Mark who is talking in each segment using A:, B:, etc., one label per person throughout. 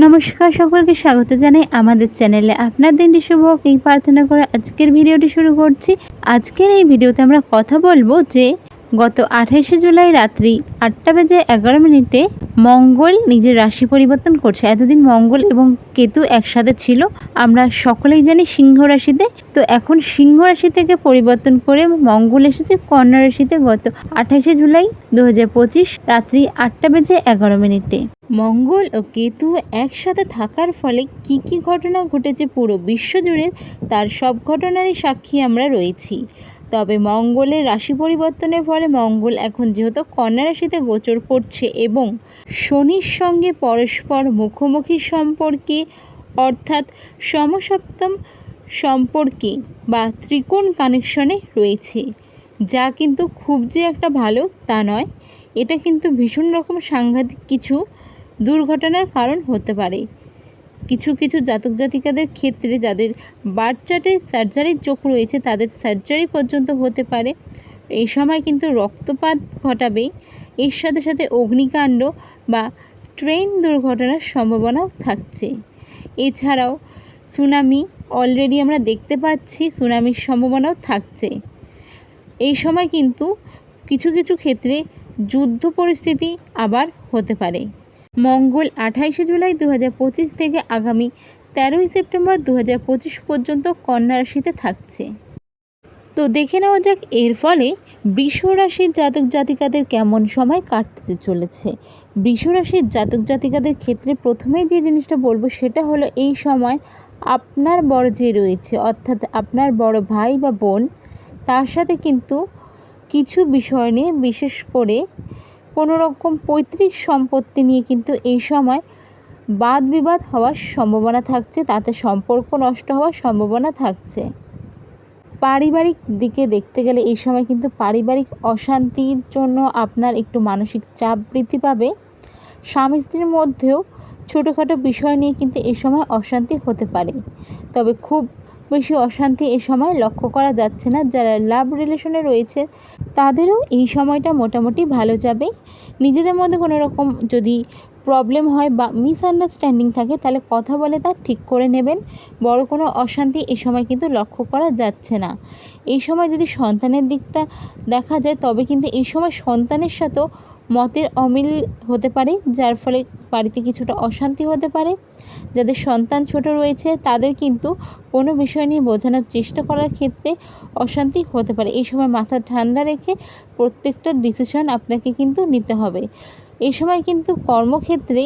A: নমস্কার, সকলকে স্বাগত জানাই আমাদের চ্যানেলে। আপনার দিনটি শুভ হোক, এই প্রার্থনা করে আজকের ভিডিওটি শুরু করছি। আজকের এই ভিডিওতে আমরা কথা বলব যে, গত আঠাশে জুলাই রাত্রি আটটা বেজে এগারো মিনিটে মঙ্গল নিজের রাশি পরিবর্তন করছে। এতদিন মঙ্গল এবং কেতু একসাথে ছিল। আমরা সকলেই জানি সিংহ রাশিতে। তো এখন সিংহ রাশি থেকে পরিবর্তন করে মঙ্গল এসেছে কন্যা রাশিতে গত আঠাশে জুলাই দু হাজার পঁচিশ রাত্রি আটটা বেজে এগারো মিনিটে। মঙ্গল ও কেতু একসাথে থাকার ফলে কি কি ঘটনা ঘটেছে পুরো বিশ্বজুড়ে তার সব ঘটনারই সাক্ষী আমরা রয়েছি। তবে মঙ্গলের রাশি পরিবর্তনের ফলে মঙ্গল এখন যেহেতু কন্যা রাশিতে গোচর করছে এবং শনির সঙ্গে পরস্পর মুখোমুখি সম্পর্কে, অর্থাৎ সমসপ্তম সম্পর্কে বা ত্রিকোণ কানেকশনে রয়েছে, যা কিন্তু খুব যে একটা ভালো তা নয়। এটা কিন্তু ভীষণ রকম সাংঘাতিক কিছু দুর্ঘটনার কারণ হতে পারে। কিছু কিছু জাতক জাতিকাদের ক্ষেত্রে যাদের বার্থ চার্টে সার্জারির চোখ রয়েছে, তাদের সার্জারি পর্যন্ত হতে পারে। এই সময় কিন্তু রক্তপাত ঘটাবে। এর সাথে সাথে অগ্নিকাণ্ড বা ট্রেন দুর্ঘটনার সম্ভাবনাও থাকছে। এছাড়াও সুনামি, অলরেডি আমরা দেখতে পাচ্ছি সুনামির সম্ভাবনাও থাকছে। এই সময় কিন্তু কিছু কিছু ক্ষেত্রে যুদ্ধ পরিস্থিতি আবার হতে পারে। মঙ্গল আঠাইশে জুলাই দু হাজার পঁচিশ থেকে আগামী তেরোই সেপ্টেম্বর দু হাজার পঁচিশ পর্যন্ত কন্যা রাশিতে থাকছে। তো দেখে নেওয়া যাক এর ফলে বৃষ রাশির জাতক জাতিকাদের কেমন সময় কাটতে চলেছে। বৃষ রাশির জাতক জাতিকাদের ক্ষেত্রে প্রথমেই যে জিনিসটা বলব সেটা হলো এই সময় আপনার বড় যে রয়েছে, অর্থাৎ আপনার বড় ভাই বা বোন, তার সাথে কিন্তু কিছু বিষয় নিয়ে বিশেষ করে কোনো রকম পৈতৃক সম্পত্তি নিয়ে কিন্তু এই সময় বাদ বিবাদ হওয়ার সম্ভাবনা থাকছে, তাতে সম্পর্ক নষ্ট হওয়ার সম্ভাবনা থাকছে। পারিবারিক দিকে দেখতে গেলে এই সময় কিন্তু পারিবারিক অশান্তির জন্য আপনার একটু মানসিক চাপ বৃদ্ধি পাবে। স্বামী স্ত্রীর মধ্যেও ছোটোখাটো বিষয় নিয়ে কিন্তু এই সময় অশান্তি হতে পারে। তবে খুব বেশি অশান্তি এ সময় লক্ষ্য করা যাচ্ছে না। যারা লাভ রিলেশনে রয়েছে, তাদেরও এই সময়টা মোটামুটি ভালো যাবে। নিজেদের মধ্যে কোনো রকম যদি প্রবলেম হয় বা মিসআন্ডারস্ট্যান্ডিং থাকে, তাহলে কথা বলে তা ঠিক করে নেবেন। বড় কোনো অশান্তি এ সময় কিন্তু লক্ষ্য করা যাচ্ছে না। এই সময় যদি সন্তানের দিকটা দেখা যায়, তবে কিন্তু এই সময় সন্তানের সাথেও মতের অমিল হতে পারে, যার ফলে বাড়িতে কিছুটা অশান্তি হতে পারে। যাদের সন্তান ছোট রয়েছে, তাদের কিন্তু কোনো বিষয় নিয়ে বোঝানোর চেষ্টা করার ক্ষেত্রে অশান্তি হতে পারে। এই সময় মাথা ঠান্ডা রেখে প্রত্যেকটা ডিসিশন আপনাকে কিন্তু নিতে হবে। এই সময় কিন্তু কর্মক্ষেত্রে,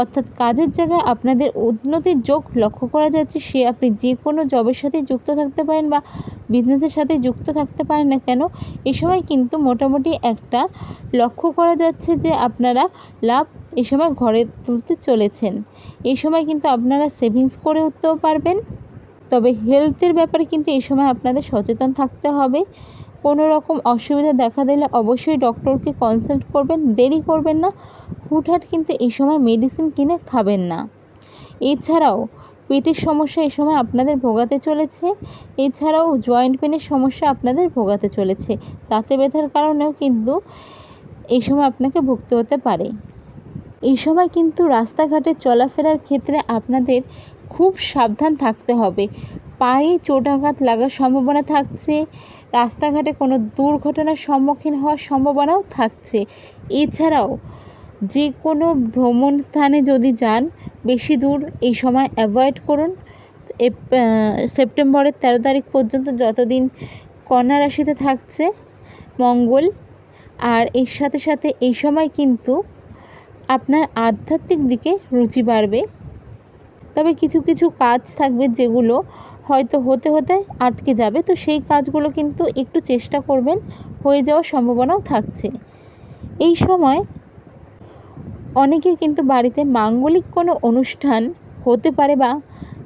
A: অর্থাৎ কাজের জায়গায় আপনাদের উন্নতির যোগ লক্ষ্য করা যাচ্ছে। সে আপনি যে কোনো জবের সাথে যুক্ত থাকতে পারেন বা বিজনেসের সাথে যুক্ত থাকতে পারেন না কেন এই সময় কিন্তু মোটামুটি একটা লক্ষ্য করা যাচ্ছে যে আপনারা লাভ এই সময় ঘরে তুলতে চলেছেন। এই সময় কিন্তু আপনারা সেভিংস করে উঠতেও পারবেন। তবে হেলথের ব্যাপারে কিন্তু এই সময় আপনাদের সচেতন থাকতে হবে। কোনো রকম অসুবিধা দেখা দিলে অবশ্যই ডক্টরকে কনসাল্ট করবেন। দেরি করবেন না। হুটহাট কিন্তু এই সময় মেডিসিন কিনে খাবেন না। এছাড়াও পেটের সমস্যা এই সময় আপনাদের ভোগাতে চলেছে। এছাড়াও জয়েন্ট পেনের সমস্যা আপনাদের ভোগাতে চলেছে। তাতে ব্যথার কারণেও কিন্তু এই সময় আপনাকে ভুগতে হতে পারে। এই সময় কিন্তু রাস্তাঘাটে চলাফেরার ক্ষেত্রে আপনাদের খুব সাবধান থাকতে হবে। পায়ে চোটাঘাত লাগার সম্ভাবনা থাকছে, রাস্তাঘাটে কোনো দুর্ঘটনার সম্মুখীন হওয়ার সম্ভাবনাও থাকছে। এছাড়াও যে কোনো ভ্রমণ স্থানে যদি যান, বেশি দূর এই সময় অ্যাভয়েড করুন। সেপ্টেম্বরের তেরো তারিখ পর্যন্ত যতদিন কন্যা রাশিতে থাকছে মঙ্গল, আর এর সাথে সাথে এই সময় কিন্তু আপনার আধ্যাত্মিক দিকে রুচি বাড়বে। তবে কিছু কিছু কাজ থাকবে যেগুলো হয়তো হতে হতে আটকে যাবে। তো সেই কাজগুলো কিন্তু একটু চেষ্টা করবেন, হয়ে যাওয়ার সম্ভাবনাও থাকছে। এই সময় অনেকে কিন্তু বাড়িতে মাঙ্গলিক কোনো অনুষ্ঠান হতে পারে বা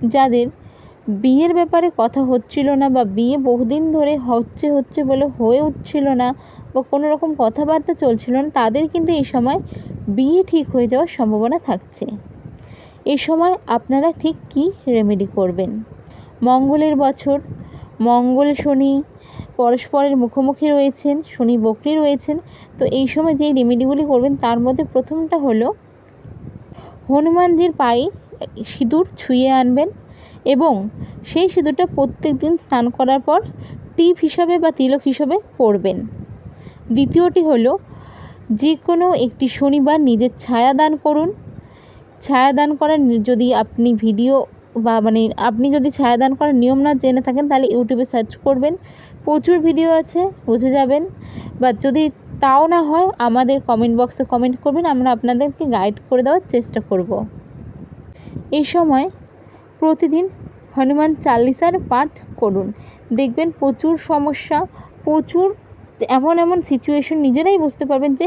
A: যাদের বিয়ের ব্যাপারে কথা হচ্ছিল না বা বিয়ে বহুদিন ধরে হচ্ছে হচ্ছে বলে হয়ে উঠছিল না কোনো রকম কথাবার্তা চলছিল না। তাদের কিন্তু এই সময় বিয়ে ঠিক হয়ে যাওয়ার সম্ভাবনা থাকছে। এ সময় আপনারা ঠিক কী রেমেডি করবেন? মঙ্গলের বছর, মঙ্গল শনি, পরস্পরের মুখোমুখি রয়েছেন, শনি বকরি রয়েছেন। তো এই সময় যেই রেমেডিগুলি করবেন, তার মধ্যে প্রথমটা হলো হনুমানজির পায়ে সিঁদুর ছুঁয়ে আনবেন এবং সেই সিঁদুরটা প্রত্যেক দিন স্নান করার পর টিপ হিসাবে বা তিলক হিসাবে পরবেন। দ্বিতীয়টি হলো যে কোনো একটি শনিবার নিজের ছায়া দান করুন। ছায়া দান করার যদি আপনি ভিডিও বা মানে আপনি যদি ছায়া দান করার নিয়ম না জেনে থাকেন, তাহলে ইউটিউবে সার্চ করবেন, প্রচুর ভিডিও আছে, বুঝে যাবেন। বা যদি তাও না হয়, আমাদের কমেন্ট বক্সে কমেন্ট করবেন, আমরা আপনাদেরকে গাইড করে দেওয়ার চেষ্টা করব। এই সময় প্রতিদিন হনুমান চালিসার পাঠ করুন। দেখবেন প্রচুর সমস্যা, প্রচুর এমন এমন সিচুয়েশন নিজেরাই বুঝতে পারবেন যে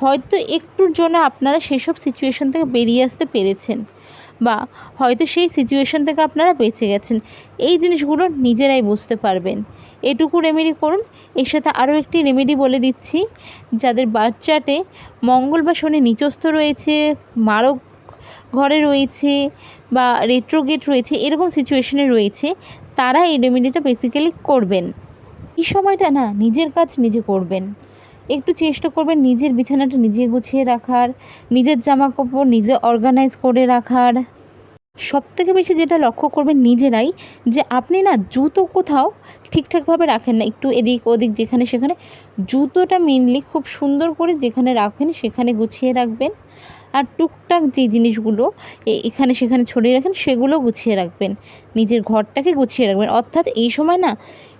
A: হয়তো একটুর জন্য আপনারা সেসব সিচুয়েশন থেকে বেরিয়ে আসতে পেরেছেন বা হয়তো সেই সিচুয়েশন থেকে আপনারা বেঁচে গেছেন। এই জিনিসগুলো নিজেরাই বুঝতে পারবেন। এটুকু রেমেডি করুন। এর সাথে আরও একটি রেমেডি বলে দিচ্ছি। যাদের বাচ্চাটে মঙ্গল বা শনি নিচস্থ রয়েছে, মারক ঘরে রয়েছে বা রেট্রোগেট রয়েছে, এরকম সিচুয়েশনে রয়েছে, তারা এই রেমেডিটা বেসিক্যালি করবেন। এই সময়টা না নিজের কাজ নিজে করবেন। একটু চেষ্টা করবেন নিজের বিছানাটা নিজে গুছিয়ে রাখার, নিজের জামা কাপড় নিজে অর্গানাইজ করে রাখার। সব থেকে বেশি যেটা লক্ষ্য করবেন নিজেরাই যে আপনি না জুতো কোথাও ঠিকঠাকভাবে রাখেন না। একটু এদিক ওদিক যেখানে সেখানে জুতোটা মেনলি খুব সুন্দর করে যেখানে রাখেন সেখানে গুছিয়ে রাখবেন। আর টুকটাক যে জিনিসগুলো এখানে সেখানে ছড়িয়ে রাখেন সেগুলো গুছিয়ে রাখবেন। নিজের ঘরটাকে গুছিয়ে রাখবেন। অর্থাৎ এই সময় না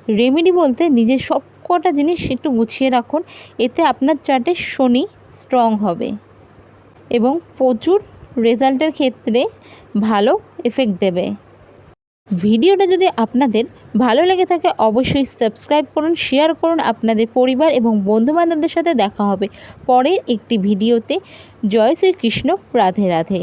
A: রেমেডি বলতে নিজের সব কটা জিনিস একটু গুছিয়ে রাখুন, এতে আপনার চার্টে শনি স্ট্রং হবে এবং প্রচুর রেজাল্টের ক্ষেত্রে ভালো এফেক্ট দেবে। ভিডিওটা যদি আপনাদের ভালো লেগে থাকে, অবশ্যই সাবস্ক্রাইব করুন শেয়ার করুন আপনাদের পরিবার এবং বন্ধুবান্ধবদের সাথে দেখা হবে পরের একটি ভিডিওতে। জয় শ্রীকৃষ্ণ, রাধে রাধে।